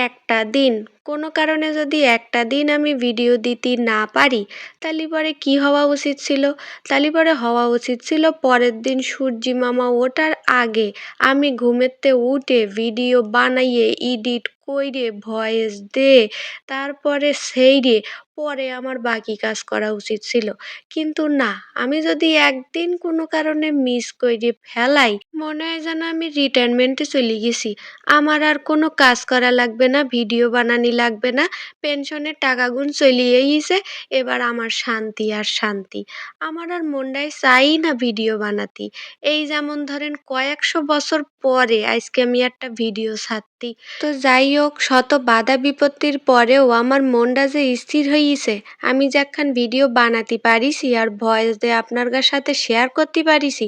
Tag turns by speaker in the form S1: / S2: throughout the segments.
S1: একটা দিন। কোনো কারণে যদি একটা দিন আমি ভিডিও দিতে না পারি তাহলে পরে কী হওয়া উচিত ছিল? তাহলে পরে হওয়া উচিত ছিল পরের দিন সূর্যি মামা ওঠার আগে আমি ঘুমেতে উঠে ভিডিও বানাইয়ে এডিট কইরে ভয়েস দে, তারপরে সেই রে, পরে আমার বাকি কাজ করা উচিত ছিল। কিন্তু না, আমি যদি একদিন কোনো কারণে মিস করে ফেলাই, মনে হয় যেন আমি রিটায়ারমেন্টে চলে গেছি। আমার আর কোনো কাজ করা লাগবে না ভিডিও বানানি লাগবে না পেনশনের টাকাগুন চলিয়ে গেছে, এবার আমার শান্তি আর শান্তি। আমার আর মনটাই চাই না ভিডিও বানাতি। এই যেমন ধরেন কয়েকশো বছর পরে আজকে আমি একটা ভিডিও ছাড়তি তো যাই হোক শত বাধা বিপত্তির পরেও আমার মনটা যে স্থির হয়েছে আমি যে একখান ভিডিও বানাতে পারিছি আর ভয়েস দিয়ে আপনার সাথে শেয়ার করতে পারিছি,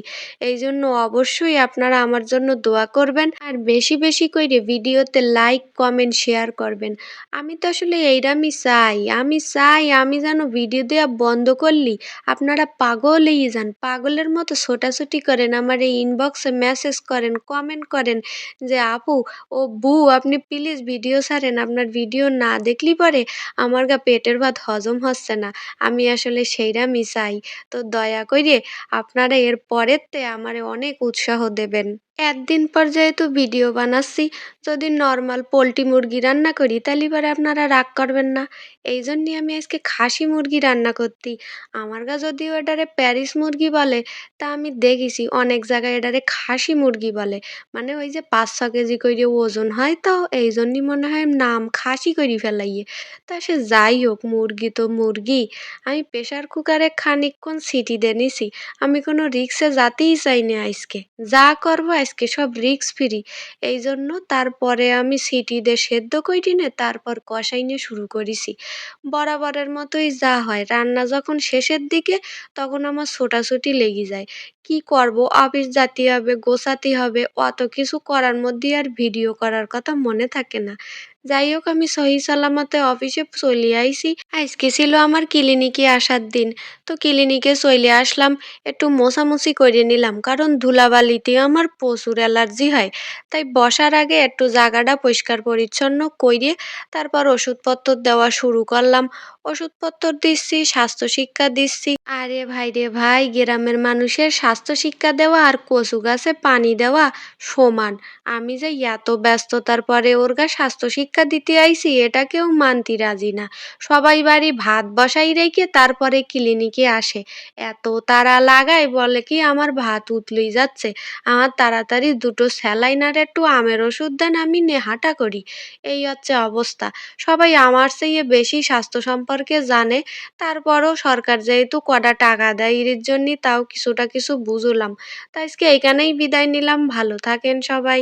S1: এই জন্য অবশ্যই আপনারা আমার জন্য দোয়া করবেন আর বেশি বেশি করে ভিডিওতে লাইক কমেন্ট শেয়ার করবেন। আমি তো আসলে এইরামই চাই, আমি চাই আমি যেন ভিডিও দেওয়া বন্ধ করলি, আপনারা পাগলই যান, পাগলের মতো ছোটাছুটি করেন, আমার এই ইনবক্সে মেসেজ করেন কমেন্ট করেন যে, আপু, ও বু আপনি প্লিজ ভিডিও ছাড়েন। আপনার ভিডিও না দেখলি পরে আমার গা পেটের ভাত হজম হচ্ছে না। আমি আসলে সেইরা মিশাই তো দয়া করে আপনারা এর পরেরতে আমারে অনেক উৎসাহ দেবেন। একদিন পর যেহেতু ভিডিও বানাচ্ছি, যদি নর্মাল পোলট্রি মুরগি রান্না করি, তাহলে পরে আপনারা রাগ করবেন না। এই জন্যই আমি আজকে খাসি মুরগি রান্না করতি আমার গা যদিও এটারে প্যারিস মুরগি বলে, তা আমি দেখেছি, অনেক জায়গায় এটারে খাসি মুরগি বলে। মানে ওই যে পাঁচ ছ কেজি করে ওজন হয় তো, এই জন্যই মনে হয় নাম খাসি করে ফেলাইয়ে। তা সে যাই হোক, মুরগি তো মুরগি। আমি প্রেশার কুকারে খানিকক্ষণ সিটি দিয়ে নিছি। আমি কোনো রিক্সে যাতেই চাই না আজকে। যা করব আজকে সব রিক্স ফ্রি এই জন্য তারপরে আমি সিটি দিয়ে সেদ্ধ কইটি নে তারপর কষাই নিয়ে শুরু করেছি। বরাবরের মতোই যা হয়, রান্না যখন শেষের দিকে তখন আমার ছোটাছুটি লেগে যায়। কি করব? অফিস যেতে হবে গোছাতে হবে, অত কিছু করার মধ্যে আর ভিডিও করার কথা মনে থাকে না। যাই হোক আমি সহি সালামতে অফিসে চলে আইছি। আজকে ছিল আমার ক্লিনিকে আসার দিন। তো ক্লিনিকে চলে আসলাম, একটু মোছামুছি করে নিলাম, কারণ ধুলাবালিতে আমার প্রচুর অ্যালার্জি হয়। তাই বসার আগে একটু জায়গাটা পরিষ্কার পরিচ্ছন্ন করে তারপর ওষুধপত্র দেওয়া শুরু করলাম। ওষুধপত্র দিচ্ছি স্বাস্থ্য শিক্ষা দিচ্ছি। আরে ভাই রে ভাই, গ্রামের মানুষের স্বাস্থ্য শিক্ষা দেওয়া আর কচু গাছে পানি দেওয়া সমান। আমি যে এত ব্যস্ততার পরে ওর গা স্বাস্থ্য শিক্ষা দিতে আইছি, এটা কেউ মানতে রাজি না। সবাই বাড়ি ভাত বসাই রেখে তারপরে ক্লিনিকে আসে। এত তারা লাগায় বলে কি, আমার ভাত উতলেই যাচ্ছে। আমার তাড়াতাড়ি দুটো স্যালাইন আর একটু আমের ওষুধ দেন, আমি নেহাটা করি। এই হচ্ছে অবস্থা। সবাই আমার চেয়ে বেশি স্বাস্থ্য সম্পর্কে জানে। তারপরও সরকার যেহেতু কটা টাকা দেয় এর জন্যই তাও কিছুটা কিছু বুঝলাম। তাই আজকে এইখানেই বিদায় নিলাম। ভালো থাকেন সবাই।